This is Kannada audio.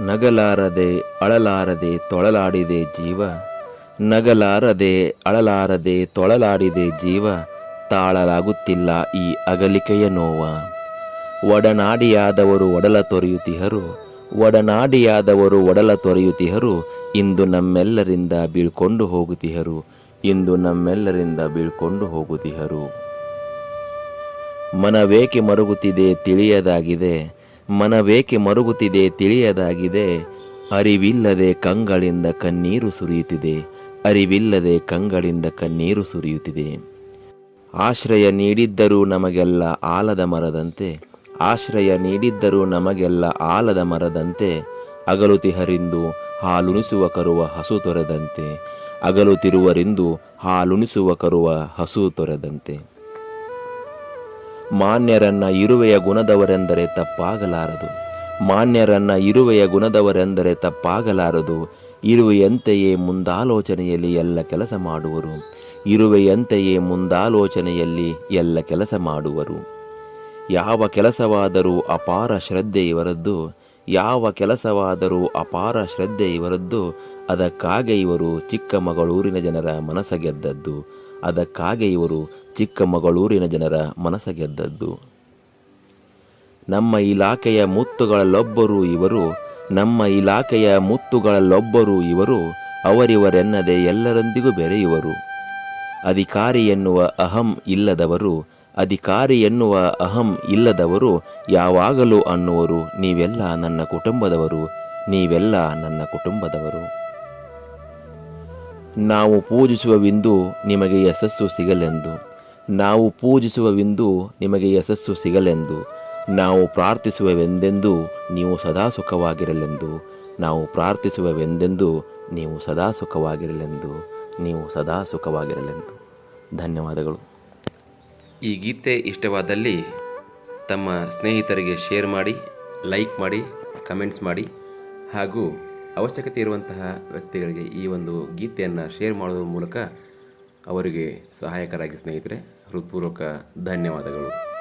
ನಗಲಾರದೆ ಅಳಲಾರದೆ ತೊಳಲಾಡಿದೆ ಜೀವ, ನಗಲಾರದೆ ಅಳಲಾರದೆ ತೊಳಲಾಡಿದೆ ಜೀವ, ತಾಳಲಾಗುತ್ತಿಲ್ಲ ಈ ಅಗಲಿಕೆಯ ನೋವ. ಒಡನಾಡಿಯಾದವರು ಒಡಲ ತೊರೆಯುತ್ತಿಹರು, ಒಡನಾಡಿಯಾದವರು ಒಡಲ ತೊರೆಯುತ್ತಿಹರು, ಇಂದು ನಮ್ಮೆಲ್ಲರಿಂದ ಬೀಳ್ಕೊಂಡು ಹೋಗುತ್ತಿಹರು, ಇಂದು ನಮ್ಮೆಲ್ಲರಿಂದ ಬೀಳ್ಕೊಂಡು ಹೋಗುತ್ತಿಹರು. ಮನವೇಕೆ ಮರುಗುತ್ತಿದೆ ತಿಳಿಯದಾಗಿದೆ ಮನವೇಕೆ ಮರುಗುತ್ತಿದೆ ತಿಳಿಯದಾಗಿದೆ. ಅರಿವಿಲ್ಲದೆ ಕಂಗಳಿಂದ ಕಣ್ಣೀರು ಸುರಿಯುತ್ತಿದೆ. ಅರಿವಿಲ್ಲದೆ ಕಂಗಳಿಂದ ಕಣ್ಣೀರು ಸುರಿಯುತ್ತಿದೆ. ಆಶ್ರಯ ನೀಡಿದ್ದರೂ ನಮಗೆಲ್ಲ ಆಲದ ಮರದಂತೆ. ಆಶ್ರಯ ನೀಡಿದ್ದರೂ ನಮಗೆಲ್ಲ ಆಲದ ಮರದಂತೆ. ಅಗಲುತಿಹರಿಂದು ಹಾಲುಣಿಸುವ ಕರುವ ಹಸು ತೊರೆದಂತೆ. ಅಗಲುತಿರುವರಿಂದು ಹಾಲುಣಿಸುವ ಕರುವ ಹಸು ತೊರೆದಂತೆ. ಮಾನ್ಯರನ್ನ ಇರುವೆಯ ಗುಣದವರೆಂದರೆ ತಪ್ಪಾಗಲಾರದು. ಮಾನ್ಯರನ್ನ ಇರುವೆಯ ಗುಣದವರೆಂದರೆ ತಪ್ಪಾಗಲಾರದು. ಇರುವೆಯಂತೆಯೇ ಮುಂದಾಲೋಚನೆಯಲ್ಲಿ ಎಲ್ಲ ಕೆಲಸ ಮಾಡುವರು. ಇರುವೆಯಂತೆಯೇ ಮುಂದಾಲೋಚನೆಯಲ್ಲಿ ಎಲ್ಲ ಕೆಲಸ ಮಾಡುವರು. ಯಾವ ಕೆಲಸವಾದರೂ ಅಪಾರ ಶ್ರದ್ಧೆ ಇವರದ್ದು ಯಾವ ಕೆಲಸವಾದರೂ ಅಪಾರ ಶ್ರದ್ಧೆ ಇವರದ್ದು ಅದಕ್ಕಾಗೆ ಇವರು ಚಿಕ್ಕಮಗಳೂರಿನ ಜನರ ಮನಸ ಗೆದ್ದದ್ದು ಅದಕ್ಕಾಗೆ ಇವರು ಚಿಕ್ಕಮಗಳೂರಿನ ಜನರ ಮನಸ ಗೆದ್ದದ್ದು ನಮ್ಮ ಇಲಾಖೆಯ ಮುತ್ತುಗಳಲ್ಲೊಬ್ಬರು ಇವರು, ನಮ್ಮ ಇಲಾಖೆಯ ಮುತ್ತುಗಳಲ್ಲೊಬ್ಬರು ಇವರು, ಅವರಿವರೆನ್ನದೆ ಎಲ್ಲರೊಂದಿಗೂ ಬೆರೆಯುವರು. ಅಧಿಕಾರಿ ಎನ್ನುವ ಅಹಂ ಇಲ್ಲದವರು, ಅಧಿಕಾರಿ ಎನ್ನುವ ಅಹಂ ಇಲ್ಲದವರು ಯಾವಾಗಲೂ ಅನ್ನುವರು. ನೀವೆಲ್ಲ ನನ್ನ ಕುಟುಂಬದವರು, ನೀವೆಲ್ಲ ನನ್ನ ಕುಟುಂಬದವರು. ನಾವು ಪೂಜಿಸುವ ವಿಂದು ನಿಮಗೆ ಯಶಸ್ಸು ಸಿಗಲೆಂದು. ನಾವು ಪೂಜಿಸುವ ವಿಂದು ನಿಮಗೆ ಯಶಸ್ಸು ಸಿಗಲೆಂದು. ನಾವು ಪ್ರಾರ್ಥಿಸುವವೆಂದೆಂದು ನೀವು ಸದಾ ಸುಖವಾಗಿರಲೆಂದು. ನಾವು ಪ್ರಾರ್ಥಿಸುವವೆಂದೆಂದು ನೀವು ಸದಾ ಸುಖವಾಗಿರಲೆಂದು. ನೀವು ಸದಾ ಸುಖವಾಗಿರಲೆಂದು. ಧನ್ಯವಾದಗಳು. ಈ ಗೀತೆ ಇಷ್ಟವಾದಲ್ಲಿ ತಮ್ಮ ಸ್ನೇಹಿತರಿಗೆ ಶೇರ್ ಮಾಡಿ, ಲೈಕ್ ಮಾಡಿ, ಕಮೆಂಟ್ಸ್ ಮಾಡಿ ಹಾಗೂ ಅವಶ್ಯಕತೆ ಇರುವಂತಹ ವ್ಯಕ್ತಿಗಳಿಗೆ ಈ ಒಂದು ಗೀತೆಯನ್ನು ಶೇರ್ ಮಾಡೋದ್ರ ಮೂಲಕ ಅವರಿಗೆ ಸಹಾಯಕರಾಗಿ ಸ್ನೇಹಿತರೆ ಹೃತ್ಪೂರ್ವಕ ಧನ್ಯವಾದಗಳು.